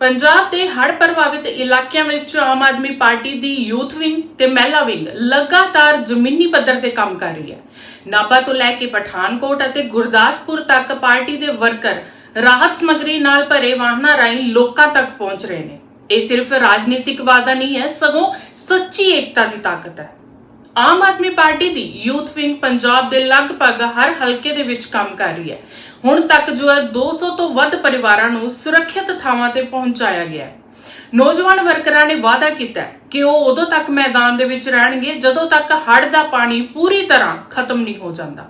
ਪੰਜਾਬ ਦੇ ਹੜ੍ਹ ਪ੍ਰਭਾਵਿਤ ਇਲਾਕਿਆਂ ਵਿੱਚ ਆਮ ਆਦਮੀ ਪਾਰਟੀ ਦੀ ਯੂਥ ਵਿੰਗ ਤੇ ਮਹਿਲਾ ਵਿੰਗ ਲਗਾਤਾਰ ਜ਼ਮੀਨੀ ਪੱਧਰ ਤੇ ਕੰਮ ਕਰ ਰਹੀ ਹੈ। ਨਾਭਾ ਤੋਂ ਲੈ ਕੇ ਪਠਾਨਕੋਟ ਅਤੇ ਗੁਰਦਾਸਪੁਰ ਤੱਕ ਪਾਰਟੀ ਦੇ ਵਰਕਰ ਰਾਹਤ ਸਮੱਗਰੀ ਨਾਲ ਭਰੇ ਵਾਹਨਾਂ ਰਾਹੀਂ ਲੋਕਾਂ ਤੱਕ ਪਹੁੰਚ ਰਹੇ ਨੇ। ਇਹ ਸਿਰਫ ਰਾਜਨੀਤਿਕ ਵਾਅਦਾ ਨਹੀਂ ਹੈ, ਸਗੋਂ ਸੱਚੀ ਏਕਤਾ ਦੀ ਤਾਕਤ ਹੈ। ਆਮ ਆਦਮੀ ਪਾਰਟੀ ਦੀ ਯੂਥ ਵਿੰਗ ਪੰਜਾਬ ਦੇ ਲਗਭਗ ਹਰ ਹਲਕੇ ਦੇ ਵਿੱਚ ਕੰਮ ਕਰ ਰਹੀ ਹੈ। ਹੁਣ ਤੱਕ ਜੋ ਹੈ 200 ਤੋਂ ਵੱਧ ਪਰਿਵਾਰਾਂ ਨੂੰ ਸੁਰੱਖਿਅਤ ਥਾਵਾਂ ਤੇ ਪਹੁੰਚਾਇਆ ਗਿਆ ਹੈ। ਨੌਜਵਾਨ ਵਰਕਰਾਂ ਨੇ ਵਾਅਦਾ ਕੀਤਾ ਕਿ ਉਹ ਉਦੋਂ ਤੱਕ ਮੈਦਾਨ ਦੇ ਵਿੱਚ ਰਹਿਣਗੇ ਜਦੋਂ ਤੱਕ ਹੜ੍ਹ ਦਾ ਪਾਣੀ ਪੂਰੀ ਤਰ੍ਹਾਂ ਖਤਮ ਨਹੀਂ ਹੋ ਜਾਂਦਾ।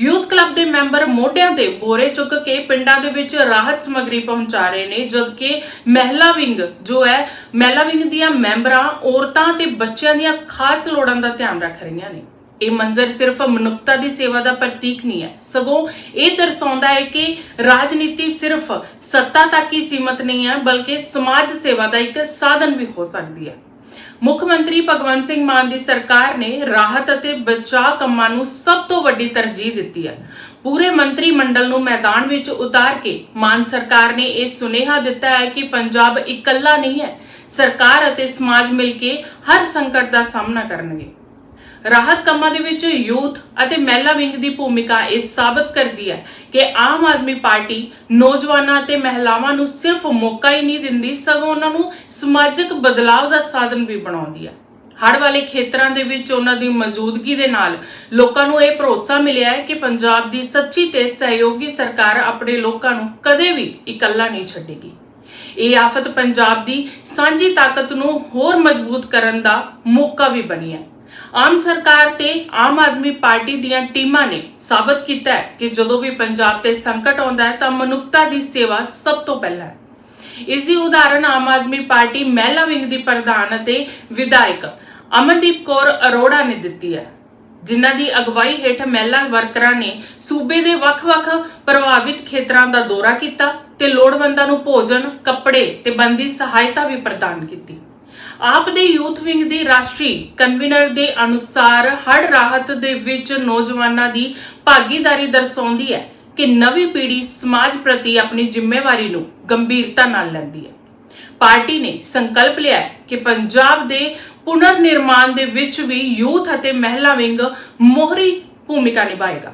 ਯੂਥ ਕਲੱਬ ਦੇ ਮੈਂਬਰ ਮੋਢਿਆਂ ਤੇ ਬੋਰੇ ਚੁੱਕ ਕੇ ਪਿੰਡਾਂ ਦੇ ਵਿੱਚ ਰਾਹਤ ਸਮੱਗਰੀ ਪਹੁੰਚਾ ਰਹੇ ਨੇ, ਜਦਕਿ ਮਹਿਲਾ ਵਿੰਗ, ਜੋ ਹੈ, ਮਹਿਲਾ ਵਿੰਗ ਦੀਆਂ ਮੈਂਬਰਾਂ, ਔਰਤਾਂ ਤੇ ਬੱਚਿਆਂ ਦੀਆਂ ਖਾਸ ਲੋੜਾਂ ਦਾ ਧਿਆਨ ਰੱਖ ਰਹੀਆਂ ਨੇ। ਇਹ ਮੰਜ਼ਰ ਸਿਰਫ ਮਨੁੱਖਤਾ ਦੀ ਸੇਵਾ ਦਾ ਪ੍ਰਤੀਕ ਨਹੀਂ ਹੈ। ਸਗੋਂ ਇਹ ਦਰਸਾਉਂਦਾ ਹੈ ਕਿ ਰਾਜਨੀਤੀ ਸਿਰਫ ਸੱਤਾ ਤੱਕ ਹੀ ਸੀਮਤ ਨਹੀਂ ਹੈ, ਬਲਕਿ ਸਮਾਜ ਸੇਵਾ ਦਾ ਇੱਕ ਸਾਧਨ ਵੀ ਹੋ ਸਕਦੀ ਹੈ। ਮੁੱਖ ਮੰਤਰੀ ਭਗਵੰਤ ਸਿੰਘ ਮਾਨ ਦੀ ਸਰਕਾਰ ਨੇ ਰਾਹਤ ਅਤੇ ਬਚਾਅ ਕੰਮਾਂ ਨੂੰ ਸਭ ਤੋਂ ਵੱਡੀ ਤਰਜੀਹ ਦਿੱਤੀ ਹੈ। ਪੂਰੇ ਮੰਤਰੀ ਮੰਡਲ ਨੂੰ ਮੈਦਾਨ ਵਿੱਚ ਉਤਾਰ ਕੇ ਮਾਨ ਸਰਕਾਰ ਨੇ ਇਹ ਸੁਨੇਹਾ ਦਿੱਤਾ ਹੈ ਕਿ ਪੰਜਾਬ ਇਕੱਲਾ ਨਹੀਂ ਹੈ, ਸਰਕਾਰ ਅਤੇ ਸਮਾਜ ਮਿਲ ਕੇ ਹਰ ਸੰਕਟ ਦਾ ਸਾਹਮਣਾ ਕਰਨਗੇ। ਰਾਹਤ ਕੰਮਾਂ ਦੇ ਵਿੱਚ ਯੂਥ ਅਤੇ ਮਹਿਲਾ ਵਿੰਗ ਦੀ ਭੂਮਿਕਾ ਇਹ ਸਾਬਤ ਕਰਦੀ ਹੈ ਕਿ ਆਮ ਆਦਮੀ ਪਾਰਟੀ ਨੌਜਵਾਨਾਂ ਅਤੇ ਮਹਿਲਾਵਾਂ ਨੂੰ ਸਿਰਫ ਮੌਕਾ ਹੀ ਨਹੀਂ ਦਿੰਦੀ, ਸਗੋਂ ਉਹਨਾਂ ਨੂੰ ਸਮਾਜਿਕ ਬਦਲਾਅ ਦਾ ਸਾਧਨ ਵੀ ਬਣਾਉਂਦੀ ਹੈ। ਹੜ੍ਹ ਵਾਲੇ ਖੇਤਰਾਂ ਦੇ ਵਿੱਚ ਉਹਨਾਂ ਦੀ ਮੌਜੂਦਗੀ ਦੇ ਨਾਲ ਲੋਕਾਂ ਨੂੰ ਇਹ ਭਰੋਸਾ ਮਿਲਿਆ ਹੈ ਕਿ ਪੰਜਾਬ ਦੀ ਸੱਚੀ ਤੇ ਸਹਿਯੋਗੀ ਸਰਕਾਰ ਆਪਣੇ ਲੋਕਾਂ ਨੂੰ ਕਦੇ ਵੀ ਇਕੱਲਾ ਨਹੀਂ ਛੱਡੇਗੀ। ਇਹ ਆਫਤ ਪੰਜਾਬ ਦੀ ਸਾਂਝੀ ਤਾਕਤ ਨੂੰ ਹੋਰ ਮਜ਼ਬੂਤ ਕਰਨ ਦਾ ਮੌਕਾ ਵੀ ਬਣੀ ਹੈ। ਆਮ ਸਰਕਾਰ ਤੇ ਆਮ ਆਦਮੀ ਪਾਰਟੀ ਦੀਆਂ ਟੀਮਾਂ ਨੇ ਸਾਬਤ ਕੀਤਾ ਹੈ ਕਿ ਜਦੋਂ ਵੀ ਪੰਜਾਬ ਤੇ ਸੰਕਟ ਆਉਂਦਾ ਹੈ ਤਾਂ ਮਨੁੱਖਤਾ ਦੀ ਸੇਵਾ ਸਭ ਤੋਂ ਪਹਿਲਾਂ ਹੈ ਇਸ ਦੀ ਉਦਾਹਰਣ ਆਮ ਆਦਮੀ ਪਾਰਟੀ ਮਹਿਲਾ ਵਿੰਗ ਦੀ ਪ੍ਰਧਾਨ ਅਤੇ ਵਿਧਾਇਕ ਅਮਨਦੀਪ ਕੌਰ ਅਰੋੜਾ ਨੇ ਦਿੱਤੀ ਹੈ ਜਿਨ੍ਹਾਂ ਦੀ ਅਗਵਾਈ ਹੇਠ ਮਹਿਲਾ ਵਰਕਰਾਂ ਨੇ ਸੂਬੇ ਦੇ ਵੱਖ-ਵੱਖ ਪ੍ਰਭਾਵਿਤ ਖੇਤਰਾਂ ਦਾ ਦੌਰਾ ਕੀਤਾ ਤੇ ਲੋੜਵੰਦਾਂ ਨੂੰ ਭੋਜਨ, ਕੱਪੜੇ ਤੇ ਬੰਦੀ ਸਹਾਇਤਾ ਵੀ ਪ੍ਰਦਾਨ ਕੀਤੀ। ਆਪ ਦੇ ਯੂਥ ਵਿੰਗ ਦੇ ਰਾਸ਼ਟਰੀ ਕਨਵੀਨਰ ਦੇ ਅਨੁਸਾਰ ਹੜ੍ਹ ਰਾਹਤ ਦੇ ਵਿੱਚ ਨੌਜਵਾਨਾਂ ਦੀ ਭਾਗੀਦਾਰੀ ਦਰਸਾਉਂਦੀ ਹੈ ਕਿ ਨਵੀਂ ਪੀੜ੍ਹੀ ਸਮਾਜ ਪ੍ਰਤੀ ਆਪਣੀ ਜ਼ਿੰਮੇਵਾਰੀ ਨੂੰ ਗੰਭੀਰਤਾ ਨਾਲ ਲੈਂਦੀ ਹੈ। ਪਾਰਟੀ ਨੇ ਸੰਕਲਪ ਲਿਆ ਹੈ ਕਿ ਪੰਜਾਬ ਦੇ ਪੁਨਰ ਨਿਰਮਾਣ ਦੇ ਵਿੱਚ ਵੀ ਯੂਥ ਅਤੇ ਮਹਿਲਾ ਵਿੰਗ ਮੋਹਰੀ ਭੂਮਿਕਾ ਨਿਭਾਏਗਾ।